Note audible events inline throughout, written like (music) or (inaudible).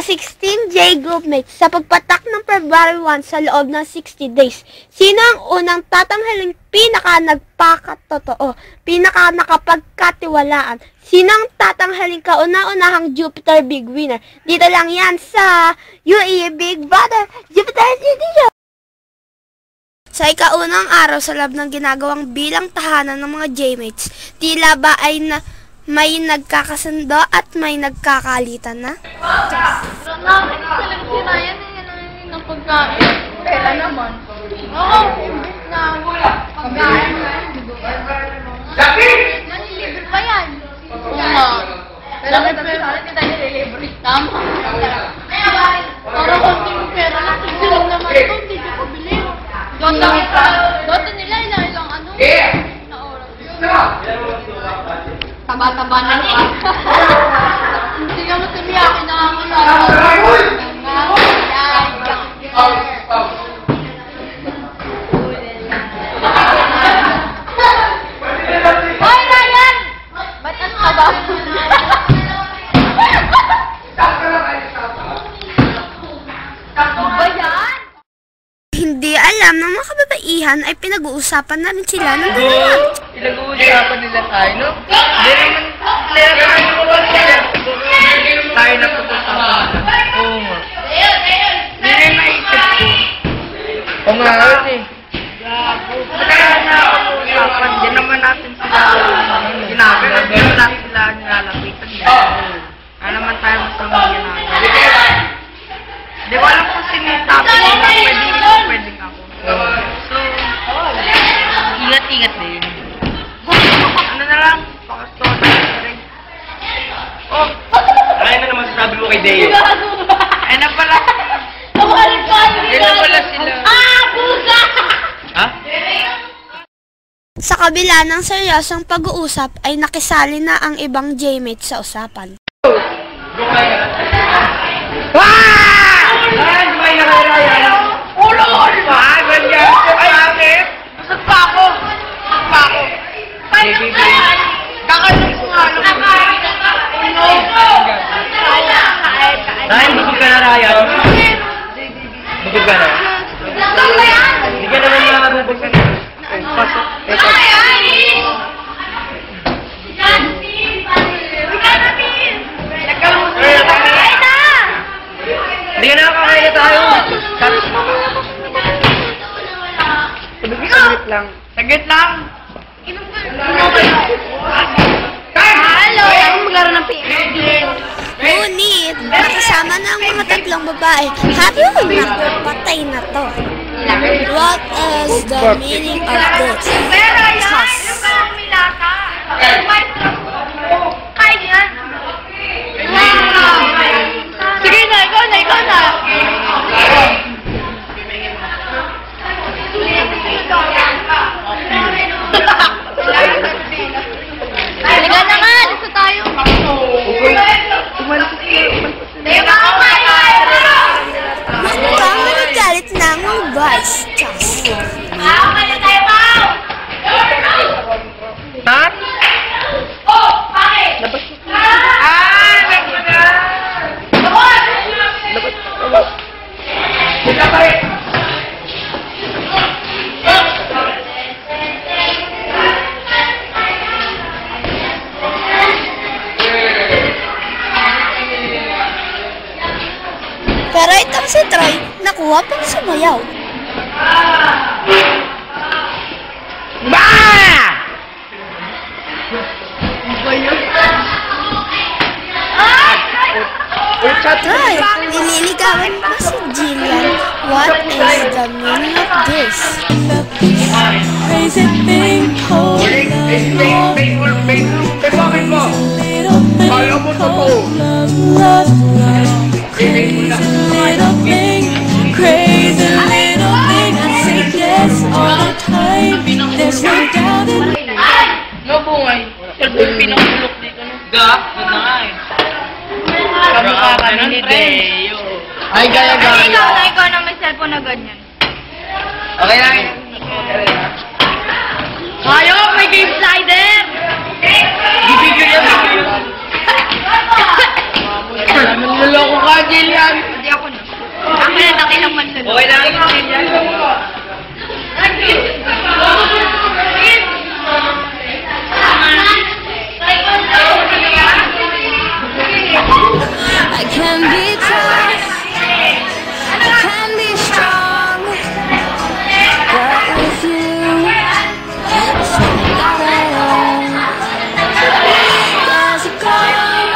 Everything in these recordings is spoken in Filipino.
Sa 16 J Group Mates, sa pagpatak ng February 1 sa loob ng 60 days, sino ang unang tatanghaling pinaka nagpakatotoo, pinaka nakapagkatiwalaan? Sino ang tatanghaling kauna-unahang Jupiter Big Winner? Dito lang yan sa UE Big Brother Jupiter Studio! Sa ikaunang araw sa lab ng ginagawang bilang tahanan ng mga J-mates, tila ba ay na, may nagkakasundo at may nagkakalitan na? Nakakit talaga si Ryan eh, ng pagkain. Kailan naman? Oo, imbis na pagkain. Nanilibre pa yan. Oo nga. Pero kita sa akin, kita nililibre. Tama. Parang konting pera lang. Hindi lang naman ito, hindi ko pabili. Dota, dota nila, ilang ano? Na oras. Taba-taba na alam ng mga kababaihan ay pinag-uusapan na rin sila ng dalawa. Pinag-uusapan nila tayo, no? Hindi naman clear tayo mo ba sila? Tayo na pag-usapan nila. Oo nga. Hindi rin naisip ko. Oo nga, eh. Kaya na pag-usapan, di naman natin sila ginagawa. Di naman sila nilalapitan. Kaya naman tayo masama ginagawa. Di ko alam kung sino yung topic nila. Pwede pwede. So, ingat-ingat din. Ano na lang, na rin. Oh, Ano na naman sasabi mo kay Deo? ay na pala. Yan na pala sila. Ha? Sa kabila ng seryosong pag-uusap ay nakisali na ang ibang J-mates sa usapan. Ay, may nakarayan. Ulo! Ah, ganyan. Ay, bakit? Saan pa ako? Saan pa ako? Baby, baby. Kakalong ko nga lang. Uno! Ryan, busog ka na, Ryan. Busog ka na. Hindi ka naman makarubog ka na. Pasok. Hindi ka nakakain na tayo. Saglit lang. Saglit lang. Hello! Ako maglaro ng PSG. Ngunit, nakasama na ang mga tatlong babae. Happy naku, patay na to. What is the meaning of this? Toss. si Christ. 我本事没有。妈！Girl, niniligawan mo si Jillian. What is the meaning of this? Crazy thing called love. Crazy little thing called love. Time. There's no doubt in No, bungay. Cellphone pinakulok dito, no? Ga? Na nga eh. Kamukha kami ni Deo. Ay, gaya, Kasi ikaw na gaya. ikaw na may cellphone na ganyan. Okay lang. Ayaw, may game slider! Bibigyo yan. Niloloko ka, Jillian. Hindi ako na. Ako na nakilang man sa Okay lang yun. I can be tough, I can be strong, but with you, it's not all. There's a girl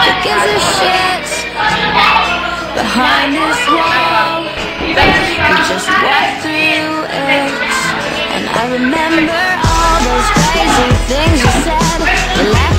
that gives a shit behind this wall. We just walk through it, and I remember all those crazy things you said, Laugh.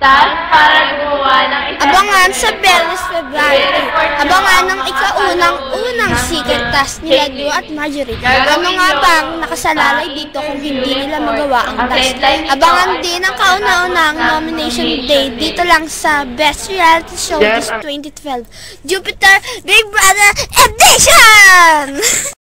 Tapos para gumawa ng isa. Abangan sa Berries February. Abangan ng ikaunang-unang secret task nila Drew at Marjorie. Ano nga bang nakasalalay dito kung hindi nila magawa ang task? Abangan din ang kauna-unang nomination day dito lang sa Best Reality Show this 2012. Jupiter Big Brother Edition! (laughs)